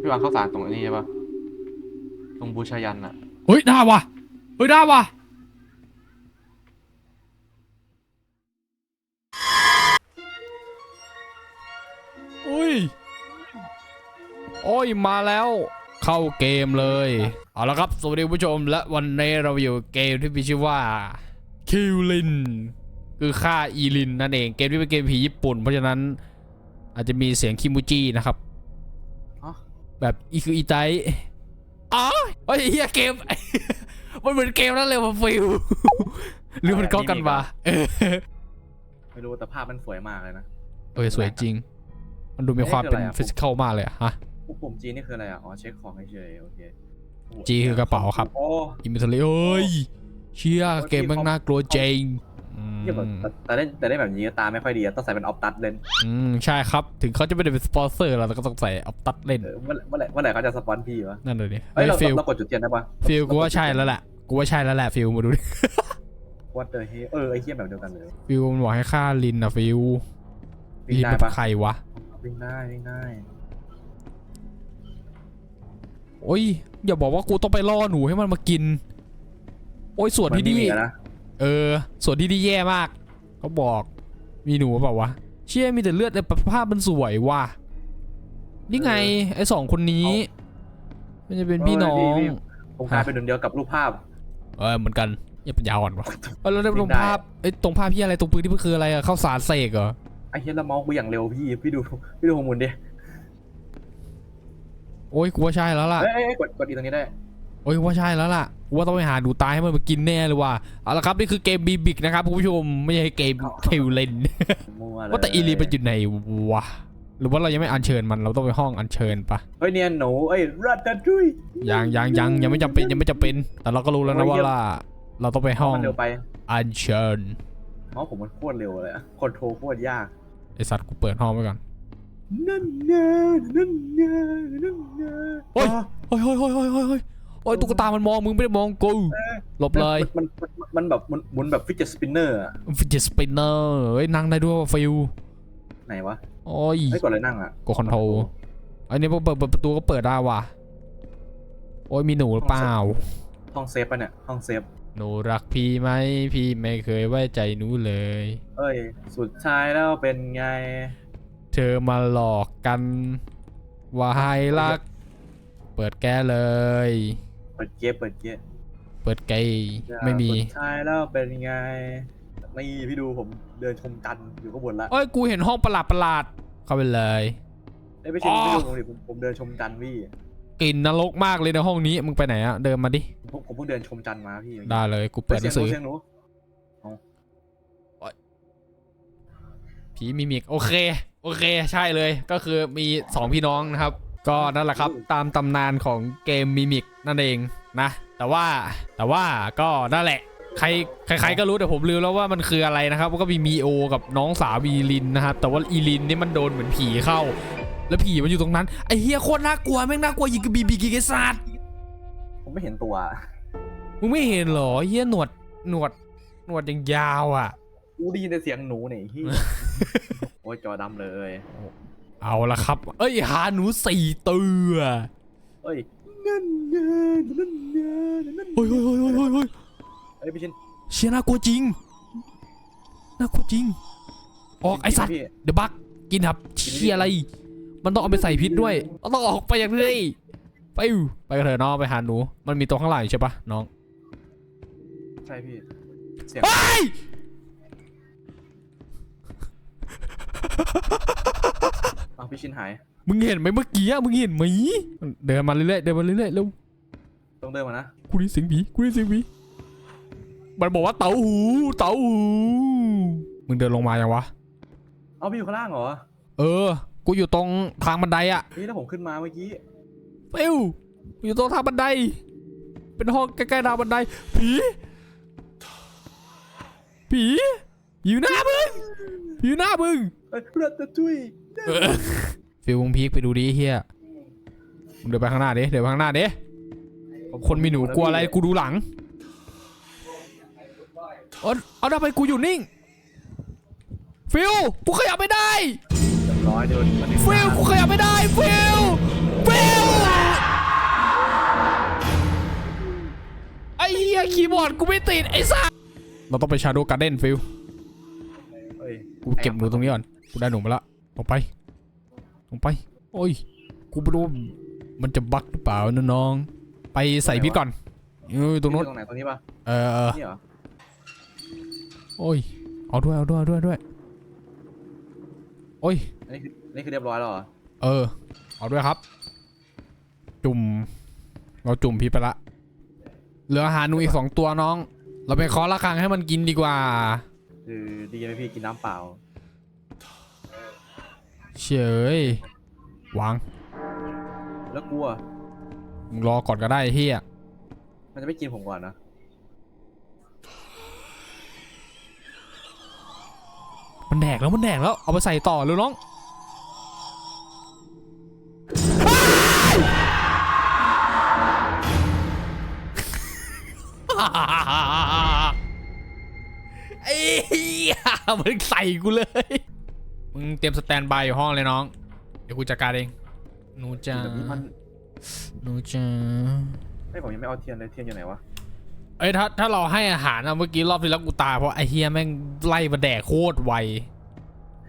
พี่วางข้าวสารตรงอันนี้ใช่ปะตรงบูชายันอะเฮ้ยได้ว่ะเฮ้ยได้ว่ะอุ้ยโอ้ยมาแล้ว เข้าเกมเลย เอาละครับ สวัสดีคุณผู้ชม และวันนี้เราอยู่เกมที่มีชื่อว่าคิวลินคือฆ่าอีลินนั่นเอง เกมที่เป็นเกมผีญี่ปุ่น เพราะฉะนั้นอาจจะมีเสียงคิมูจินะครับอ๋อ แบบอีคืออีไตอ๋อเฮ้ยเฮียเกม มันเหมือนเกมนั่นเลยว่ะฟิวหรือมันก็กันมาเออไม่รู้แต่ภาพมันสวยมากเลยนะเออสวยจริง มันดูมีความเป็นเอ๊ะคืออะไรอะฟิสิกอลมากเลยอะฮะพวกปุ่มจีนี่คืออะไรอะอ๋อเช็คของเฉยๆโอเคโโห G คือกระเป๋าครับโอ้อิมเมอร์เลยเอ้ย เชี่ยโอ้ยเกมพี่แมันเขาน่ากลัวจริงอืม เหี้ยแบบแต่แต่เล่นแต่เล่นแบบนี้ตาไม่ค่อยดีอะต้องใส่เป็นออฟตัดเล่นอืมใช่ครับ ถึงเขาจะไม่ได้เป็นสปอนเซอร์เราแต่ก็ต้องใส่อัพตัดเล่น เออเมื่อเมื่อไหร่เมื่อไหร่เขาจะสปอนพี่วะนั่นเลยดิเฮ้ยเฮ้ยเราฟิลเรากดจุดเทียนได้ปะฟิลกูว่าใช่แล้วแหละกูว่าใช่แล้วแหละฟิลมาดูดิ วัดเดอร์เฮเออไอ้เหี้ยแบบเดียวกันเลยฟิลมันบอกให้ฆ่าลินนะฟิลวิ่งลินได้เป็นปะใครวะ วิ่งได้วิ่งได้โอ้ยอย่าบอกว่ากูต้องไปล่อหนูให้มันมากิน โอ้ยส่วนที่มัดีมีอะนะ เออ ส่วนที่ดีแย่มาก เขาบอก มีหนูเปล่าวะ เชี่ยมีแต่เลือดแต่ภาพมันสวยว่ะ นี่ไง ไอ้สองคนนี้ มันจะเป็นพี่น้อง ผมกลายเป็นหนึ่งเดียวกับรูปภาพ เออเหมือนกันอย่าเป็นยาวอ่อนวะเออแล้วตรงวิ่งได้ภาพไอ้ยตรงภาพพี่อะไรตรงปืนที่มันคืออะไรอะเข้าสารเสกเหรอ ไอ้เหี้ยแล้วเมาส์กูอย่างเร็วพี่ พี่ดูพี่ดูของมุนดิ โอ้ยกูว่าใช่แล้วล่ะเอ้ยเอ้ยเอ้ยกดกดอีตรงนี้ได้ โอ้ยกูว่าใช่แล้วล่ะกูว่าต้องไปหาหนูตายให้มันมากินแน่เลยว่ะเอาละครับนี่คือเกมบีบิกนะครับคุณผู้ชมไม่ใช่เกมคิวเลนมั่วเลยว่าแต่อีลีมันอยู่ไหนวะหรือว่าเรายังไม่อัญเชิญมันเราต้องไปห้องอัญเชิญปะเฮ้ยเนี่ยหนูเอ้ยรัตตาจุยยังยังยังยังไม่จำเป็นยังไม่จำเป็น แต่เราก็รู้แล้วนะโอ้ว่ายเยี่ยมล่ะเราต้องไปห้องมันเร็วไปอัญเชิญเมาส์ผมมันโคตรเร็วเลยอะคอนโทรลโคตรยากไอสัตว์กูเปิดห้องไว้ก่อนนั่นไงนั่นไงนั่นไงโอ้ยอ๋อเฮ้ยเฮ้ยเฮ้ยเฮ้ยเฮ้ยเฮ้ย โอ้ยตุ๊กตามันมองมึงไม่ได้มองกูหลบเลยมันมันมันมันแบบมันหมุนแบบฟิจเจสปินเนอร์ฟิจิสปินเนอร์เฮ้ยนั่งได้ด้วยว่ะฟิวไหนวะโอ้ยไม่กดอะไรนั่งอะกดคอนโทรลอันนี้พอเปิดเปิดประตูก็เปิดได้ว่ะโอ้ยมีหนูหรือเปล่า ห้องเซฟปะเนี่ยห้องเซฟหนูรักพี่ไหมพี่ไม่เคยไว้ใจหนูเลย เอ้ย สุดท้ายแล้วเป็นไง เธอมาหลอกกันว่าให้รัก เปิดแก้เลยเปิดเกมเปิดเกมเปิดเกย์ไม่มีสุดท้ายแล้วเป็นไงนี่พี่ดูผมเดินชมกันอยู่ข้างบนละเอ้ยกูเห็นห้องประหลาดประหลาดๆเข้าไปเลยเอ้ยไม่ใช่อ๋อพี่ดูผมดิผมผมเดินชมกันพี่กลิ่นนรกมากเลยในห้องนี้มึงไปไหนอะเดินมาดิผมผมเพิ่งเดินชมจันทร์มาพี่ได้เลยกูเปิดหนังสือเสียงหนูผีมิมิกโอเค โอเค ใช่เลยก็คือมีสองพี่น้องนะครับ ก็นั่นแหละครับตามตำนานของเกมมิมิกนั่นเองนะ แต่ว่าแต่ว่าก็นั่นแหละ ใครใครๆก็รู้แต่ผมลืมแล้วว่ามันคืออะไรนะครับก็มีมีโอกับน้องสาวอีลินนะครับแต่ว่าอีลินนี่มันโดนเหมือนผีเข้า แล้วผีมันอยู่ตรงนั้นไอ้เฮียโคตรน่ากลัวแม่งน่ากลัวยิงกับบีบีกิกไอ้สัตว์ผมไม่เห็นตัวมึงไม่เห็นเหรอเฮียหนวดหนวดหนวดยังยาวอะกูได้ยินแต่เสียงหนูเนี่ยพี่โอ้ยจอดำเลย เอาละครับ เอ้ยหาหนูสี่ตัวเอ้ยนั่นไงนั่นไงนั่นไงเฮ้ยเฮ้ยเฮ้ยเฮ้ยเฮ้ยเฮ้ยเอ้ยพี่ชินเชียน่ากลัวจริงน่ากลัวจริงออกไอสัตว์พี่เดี๋ยวบักกินครับเชียอะไร มันต้องเอาไปใส่พิษด้วยต้องออกไปอย่างนี้ไปอยู่ไปกันเถอะน้องไปหาหนู มันมีตัวข้างหลังอยู่ใช่ปะน้องใช่พี่เสียง อ้าวพี่ชินหาย มึงเห็นไหมเมื่อกี้อะมึงเห็นไหมเดินมาเรื่อยๆเดินมาเรื่อยๆเร็วต้องเดินมานะ กูได้ยินเสียงผีกูได้ยินเสียงผีมันบอกว่าเต่าหูเต่าหูมึงเดินลงมายังวะ เอาพี่อยู่ข้างล่างเหรอเออ กูอยู่ตรงทางบันไดอะพี่แล้วผมขึ้นมาเมื่อกี้ฟิวกูอยู่ตรงทางบันได เป็นห้องใกล้ๆทางบันได ผี ผี อยู่หน้ามึงอยู่หน้ามึงรัตตุยฟิลวงพีกไปดูดิเฮียเดี๋ยวไปข้างหน้าดิเดี๋ยวไปข้างหน้าดิคนมีหนูกลัวอะไรกูดูหลังเอาเอาทำไมกูอยู่นิ่ง ฟิลกูขยับไม่ได้ฟิลกูขยับไม่ได้ฟิลฟิลไอ้เหี้ยคีย์บอร์ดกูไม่ติดไอ้สัสเราต้องไปชาโดว์การ์เด้นฟิล กูเก็บหนูตรงนี้ก่อน กูได้หนูมาละลงไป ลงไป โอ้ย กูไม่รู้ว่ามันจะบั๊กหรือเปล่านะน้องไปใส่พิษก่อนเออตรงนู้นตรงไหนตรงนี้ปะเออเออนี่เหรอ โอ้ย เอาด้วย เอาด้วยเอาด้วยเอาด้วย โอ้ยอันนี้คืออันนี่คือเรียบร้อยแล้วเหรอ เออ เอาด้วยครับ จุ่ม เราจุ่มพิษไปละ เหลืออาหารหนูอีกสองตัวน้อง เราไปเคอละครังให้มันกินดีกว่า คือดีไหมพี่กินน้ำเปล่า เฉยวางแล้วกลัว มึงรอก่อนก็ได้ไอ้เฮียมันจะไม่กินผมก่อนนะมันแดกแล้วมันแดกแล้ว เอาไปใส่ต่อเลยน้อง มันใส่กูเลย มึงเตรียมสแตนบายอยู่ห้องเลยน้อง เดี๋ยวกูจัดการเอง หนูจ้าแบบนี้มันหนูจ้าไม่ผมยังไม่เอาเทียนเลยเทียนอยู่ไหนวะเอ้ยถ้าถ้าเราให้อาหารอะเมื่อกี้รอบที่แล้วกูตายเพราะไอเฮียแม่งไล่มาแดกโคตรไว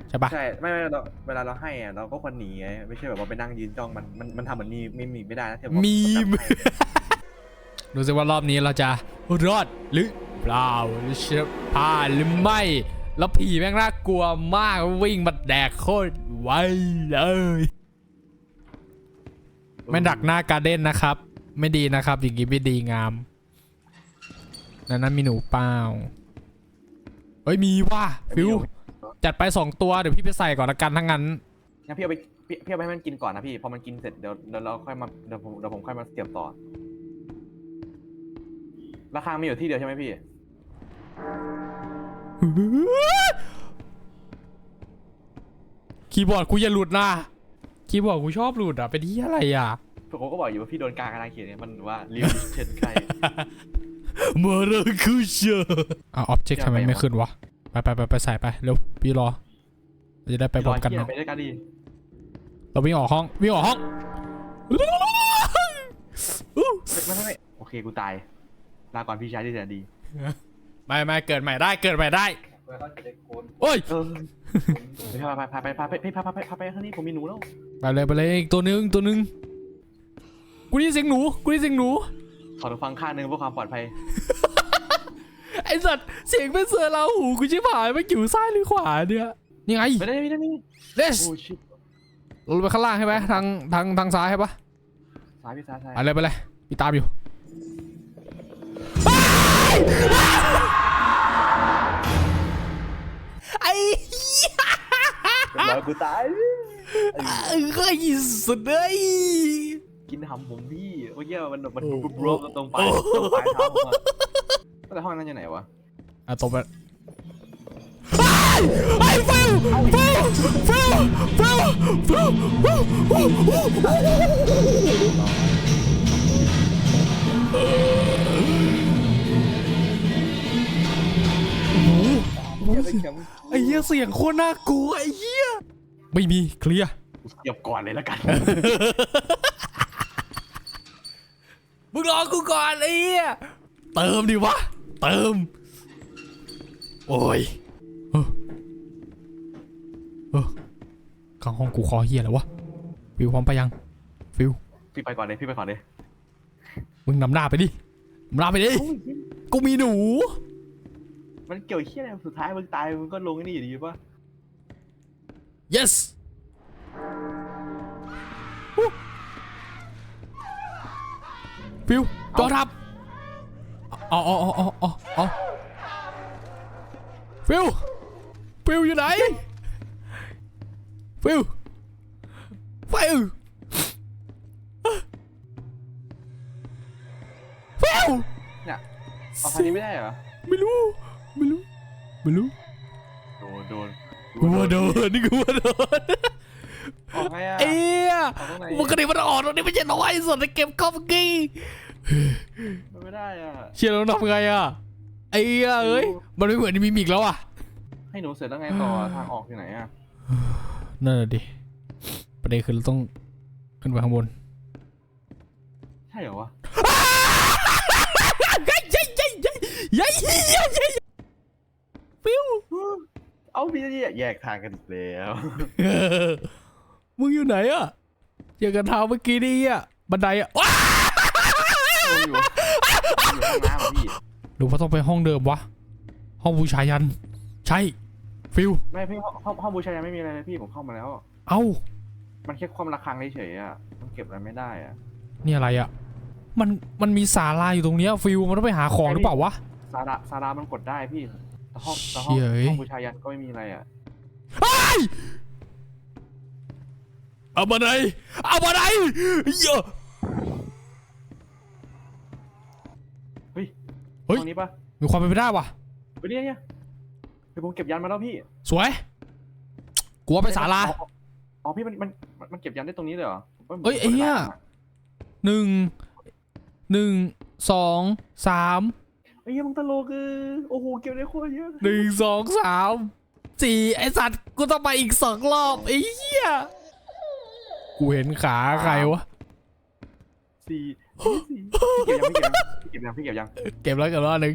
ใช่ปะใช่ไม่ไม่เราเวลาเราให้อะเราก็ควรหนีไงไม่ใช่แบบว่าไปนั่งยืนจ้องมันมันมันทำเหมือนมีมีมีไม่ได้นะเทียบกับมีกับมให้ดูสิว่ารอบนี้เราจะรอดหรือเปล่าหรือจะพลาดหรือไม่ แล้วผีแม่งน่ากลัวมากวิ่งมาแดกโคตรไวเลยไม่ดักหน้าการ์เด้นนะครับ ไม่ดีนะครับอย่างนี้ไม่ดีงามนั่นนั้นมีหนูเปล่าเอ้ยมีว่ะฟิวจัดไปสองตัวเดี๋ยวพี่ไปใส่ก่อนละกันทั้งนั้นงั้นพี่เอาไปพี่พี่เอาไปให้มันกินก่อนนะพี่พอมันกินเสร็จเดี๋ยวเดี๋ยวเราค่อยมาเดี๋ยวผมเดี๋ยวผมค่อยมาเสียบต่อ ราคามีอยู่ที่เดียวใช่ไหมพี่ คีย์บอร์ดกูอย่าหลุดนะ คีย์บอร์ดกูชอบหลุดอะ เป็นที่อะไรอะผมก็บอกอยู่ว่าพี่โดนกลางอาณาเขตเนี่ยมันว่าเรียกเช่นใครมาเรคุเชออะออบเจกต์ทำไมไม่ขึ้นวะ ไปไปไปไปใส่ไปเร็วพี่รอเราจะได้ไปพร้อมกันเนาะเนาะไปด้วยกันดีเราวิ่งออกห้องวิ่งออกห้องไม่ไม่ไม่โอเคกูตายลาก่อนพี่ชายที่แสนดี ไม่ไม่เกิดใหม่ได้เกิดใหม่ได้โอ้ยเออไปพาไปพาไปพาไปพาไปพาไปข้างนี้ผมมีหนูแล้วไปเลยไปเลยอีกตัวหนึงตัวหนึงกูได้ยินเสียงหนูกูได้ยินเสียงหนูขอหูฟังข้างหนึงเพื่อความปลอดภัยไอสัตว์เสียงเป็นเสือเราหูกูชิบหายไม่อยู่ซ้ายหรือขวาเนี่ยนี่ไงไม่ได้ไม่ได้ไม่ได้เลสโอ้ชิบเราลงไปข้างล่างใช่ไหมทางทางทางซ้ายใช่ปะซ้ายพี่ซ้ายซ้ายไปเลยไปเลยพี่ตามอยู่ ไอ้เรียบร้อยกูตายเฮ้ยสุดเลยกินหำผมพี่เมื่อกี้มันมันบรบตรงปลายตรงปลายเท้าผมอะแต่ห้องนั้นอยู่ไหนวะอะตบไปไอ้ฟิวฟิวฟิวฟิวฟิว ไอ้เหี้ยเสียงโคตรน่ากลัวไอ้เหี้ยไม่มีเคลียร์เก็บก่อนเลยแล้วกัน มึงรอกูก่อนไอ้เหี้ยเติมดิวะ เติม โอ้ยเออเออข้างห้องกูคอเฮียแล้ววะฟิวพร้อมไปยัง ฟิว พี่ไปก่อนเลย พี่ไปก่อนเลย มึงนำหน้าไปดินำหน้าไปดิ กูมีหนู มันเกี่ยวเฮี้ยอะไรสุดท้ายมึงตายมึงก็ลงไอ้นี่อยู่ดีป่ะ yes อู้ฟิวจอทับอ๋ออ๋ออ๋ออ๋ออ๋อฟิวฟิวอยู่ไหนฟิวฟิวฟิวเนี่ยเอาคันนี้ไม่ได้เหรอ ไม่รู้ไม่รู้ ไม่รู้โดนโดนกูว่าโดนนี่กูว่าโดนออกไงอะเอี้ยออกตรงไหนปกติมันออกตรงนี้ไม่ใช่น้อยส่วนในเก็บคอมกี้มันไม่ได้อะเชียร์แล้วทำไงอะไอ้เหี้ยเอ้ยมันไม่เหมือนมีมิกแล้วอะให้หนูเสร็จแล้วไงต่อทางออกอยู่ไหนอะนั่นแหละดิประเด็นคือเราต้องขึ้นไปข้างบนใช่เหรอวะเฮ้ยเฮ้ยเฮ้ยเฮ้ย ฟิวเอาพี่แยกทางกันอีกแล้วเออมึงอยู่ไหนอะเจอกันเท้าเมื่อกี้นี่อะบันไดอะว้าอยู่อยู่ห้องน้ำอะพี่หรือว่าต้องไปห้องเดิมวะ ห้องบูชายัน ใช่ ฟิว ไม่พี่ห้องห้องห้องบูชายังไม่มีอะไรเลยพี่ผมเข้ามาแล้ว เอ้า มันแค่ความระฆังเฉยๆอะมันเก็บอะไรไม่ได้อะ นี่อะไรอะมันมันมีศาลาอยู่ตรงเนี้ยฟิวมันต้องไปหาของหรือเปล่าวะซาราซารามันกดได้พี่ แต่ห้องแต่ห้องเชี่ยเอ้ยห้องบูชายันก็ไม่มีอะไรอะเอามาไหนเอามาไหนเยอะเฮ้ยเฮ้ยห้องนี้ปะมีความเป็นไปได้วะเฮ้ยเนี่ยเนี่ยเดี๋ยวผมเก็บยันมาแล้วพี่สวยกลัวไปศาลา อ๋ออ๋อพี่มันมันมันมันเก็บยันได้ตรงนี้เลยเหรอผมว่าเอ้ยไอ้เหี้ย หนึ่งหนึ่งสองสาม ไอ้เหี้ยมึงตลกเออโอ้โหเก็บได้โคตรเยอะหนึ่งสองสามสี่ไอสัตว์กูต้องไปอีกสองรอบไอ้เหี้ยกูเห็นขาใครวะสี่สี่พี่เก็บยังพี่เก็บยังพี่เก็บยังพี่เก็บยังเก็บแล้วกันรอบหนึ่ง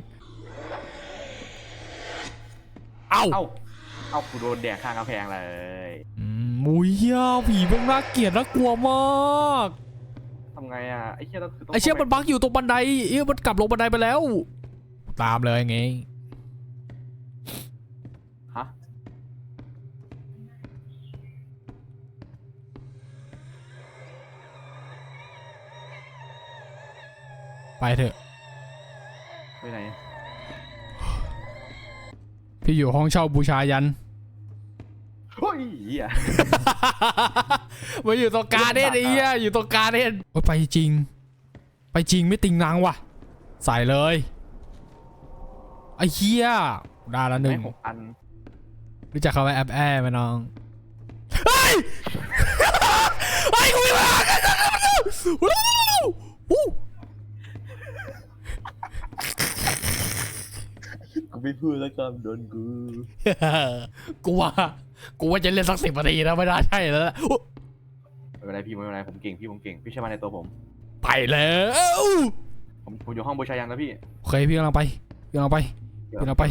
เอ้าเอ้าเอากูโดนแดกข้างกำแพงเลยอืมมุ้ยเหี้ยผีมันน่าเกลียดน่ากลัวมากทำไงอะไอ้เชี่ยเราคือต้องไอเชี่ยมันบักอยู่ตรงบันไดเอ้ยมันกลับลงบันไดไปแล้ว ตามเลยไงฮะไปเถอะ ไปไหน พี่อยู่ห้องเช่าบูชายันเฮ้ยเหี้ยมาอยู่ตรงกลารเด่นไอ้เหี้ยอยู่ตรงกลารเด่นโอ้ยไปจริง ไปจริงไม่ติงนังว่ะ ใส่เลย ไอ้เหี้ยได้ละหนึ่ได้งหกอันรู้จักคำว่าแอปแอร์ไหมน้องเฮ้ยเฮ้ยกูมีเวลาวู้วู้กูไม่พูดแล้วกันโดนกูกูว่ากูว่าจะเล่นสักสิบนาทีนะไม่ได้ใช่แล้วล่ะอุ๊ยไม่เป็นไรพี่ไม่เป็นไรผมเก่งพี่ผมเก่งพี่เชื่อมั่นในตัวผม ไปแล้วผมผมอยู่ห้องบูชายันแล้วพี่โอเคพี่กำลังไปพี่กำลังไป ดี๋ยวพี่เอาไป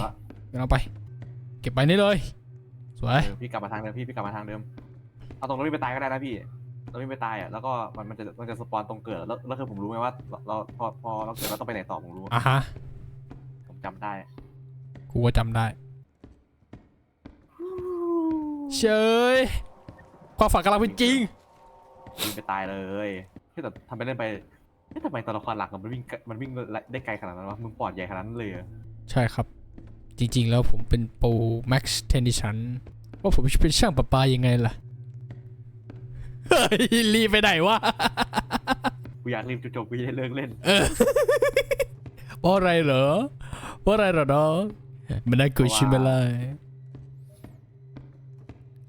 กำลังไป เก็บไปนี่เลย สวย เออพี่กลับมาทางเดิมพี่พี่กลับมาทางเดิมเอาตรงนู้นไปตายก็ได้นะพี่ตรงนี้ไปตายอะแล้วก็มันมันจะมันจะสปอนตรงเกิดแล้วแล้วคือผมรู้ไหมว่าเราเราพอพอเราเกิดเราต้องไปไหนต่อผมรู้ อะฮะ ผมจำได้ กูก็จำได้ เชยความฝันกำลังเป็นจริง วิ่งไปตายเลยที่แต่ทำไปเล่นไปเอ๊ะทำไมตัวละครหลักมันวิ่งมันวิ่งได้ไกลขนาดนั้นวะมึงปอดใหญ่ขนาดนั้นเลยเหรอใช่ครับ จริงๆ แล้วผมเป็นโปรแม็กซ์เทนนิชันว่าผมจะเป็นช่างประปายังไงล่ะ เฮ้ย รีบไปไหนวะ กูอยากรีบจบๆกูจะได้เลิกเล่น เออเพราะอะไรเหรอเพราะอะไรเหรอน้องมันน่าเกิดชินไปเลย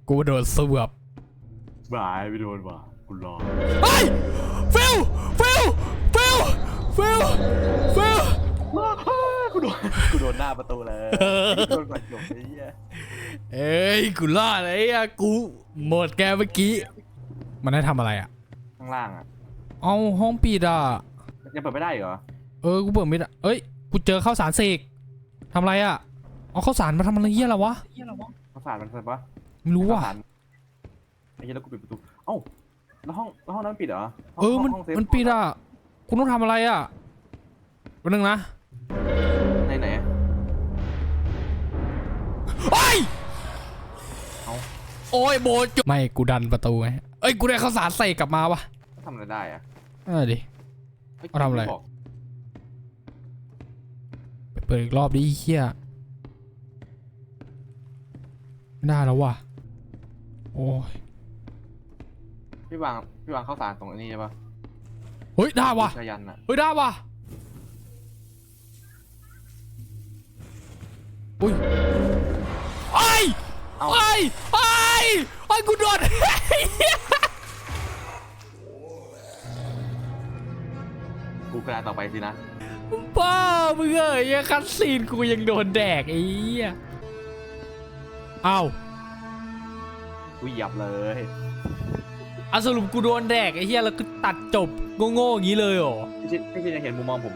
กูโดนสวบ บายไปโดนว่ะกูรอเฮ้ยฟิลฟิลฟิลฟิลฟิล กูโดนกูโดนหน้าประตูเลยโดนก่อนจบไอ้เหี้ยเอ้ยกูรอดไอ้อะกูหมดแกเมื่อกี้ มันได้ทำอะไรอะ ข้างล่างอะเอาห้องปิดอะ ยังเปิดไม่ได้เหรอเออ กูเปิดไม่ได้เอ้ย กูเจอข้าวสารเสกทำอะไรอะ เอาข้าวสารมาทำอะไรเงี้ยอะไรวะข้าวสารมันเปิดปะไม่รู้ว่ะข้าวสารไอ้เหี้ยแล้วกูปิดประตู เอ้าแล้วห้องแล้วห้องนั้นปิดเหรอห้งเออ มัน ห้งเซฟมันปิดอะ กูต้องทำอะไรอะวันนึงนะ ไหนไหนโอ้ยเอ้าโอ้ยโบจุไม่กูดันประตูไงเอ้ยกูได้ข้าวสารเสกกลับมาวะทำอะไรได้อะเออดิฮ้ยเอาทำอะไรบกไปเปิดอีกรอบดิไอ้เฮียไม่ได้แล้วว่ะ โอ้ยพี่วางพี่วางข้าวสารตรงอันนี้ใช่ปะเฮ้ยได้ว่ะ ชายันอะเฮ้ยได้ว่ะ อุ้ยไอ้ยเอ้าไอ้ยไอ้ยไอ้ยกูโดนกูกระดาษต่อไปสินะบ้ามึงเอ้ยยังคัดซีนกูยังโดนแดกไอ้เหี้ยเอ้ากูเหยับเลยเอาสรุปกูโดนแดกไอ้เหี้ยแล้วกูตัดจบโง่ๆอย่างนี้เลยเหรอพี่ชิดพี่ชิดยังเห็นมุมมองผม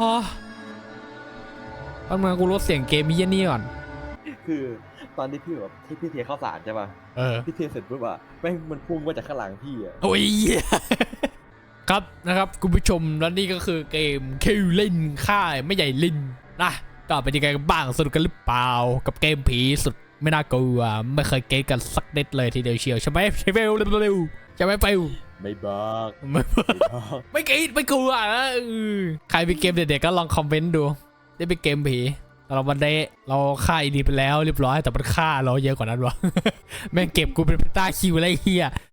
ฮอ๋ อตอนมากูลดเสียงเกมมีเยี่ยนี่ก่อน คือตอนที่พี่แบบที่พี่เทข้าวสารใช่ป่ะเออ พี่เทเสร็จปุ๊บอะแม่งมันพุ่งมาจากข้างหลังพี่อะโอ้ย ครับนะครับ คุณผู้ชมแล้วนี่ก็คือเกมคิวลินค่ายไม่ใหญ่ลินนะก็เป็นยังไงกันบ้างสนุกกันหรือเปล่า กับเกมผีสุดไม่น่ากลัวไม่เคยเกมกันสักนิดเลยทีเดียวเชียวใช่ไหมใช่ไหมเร็วๆใช่ไหมเปลวไม่บอกไม่ไม่บอก ไม่กรีดไม่กลัวนะเออใครมีเกมเด็ดๆก็ลองคอมเมนต์ดู ได้เป็นเกมผีเราวันได้เราฆ่าอีดีไปแล้วเรียบร้อยแต่มันฆ่าเราเยอะกว่านั้นวะแม่งเก็บกูเป็นต้าคิวอะไรเฮีย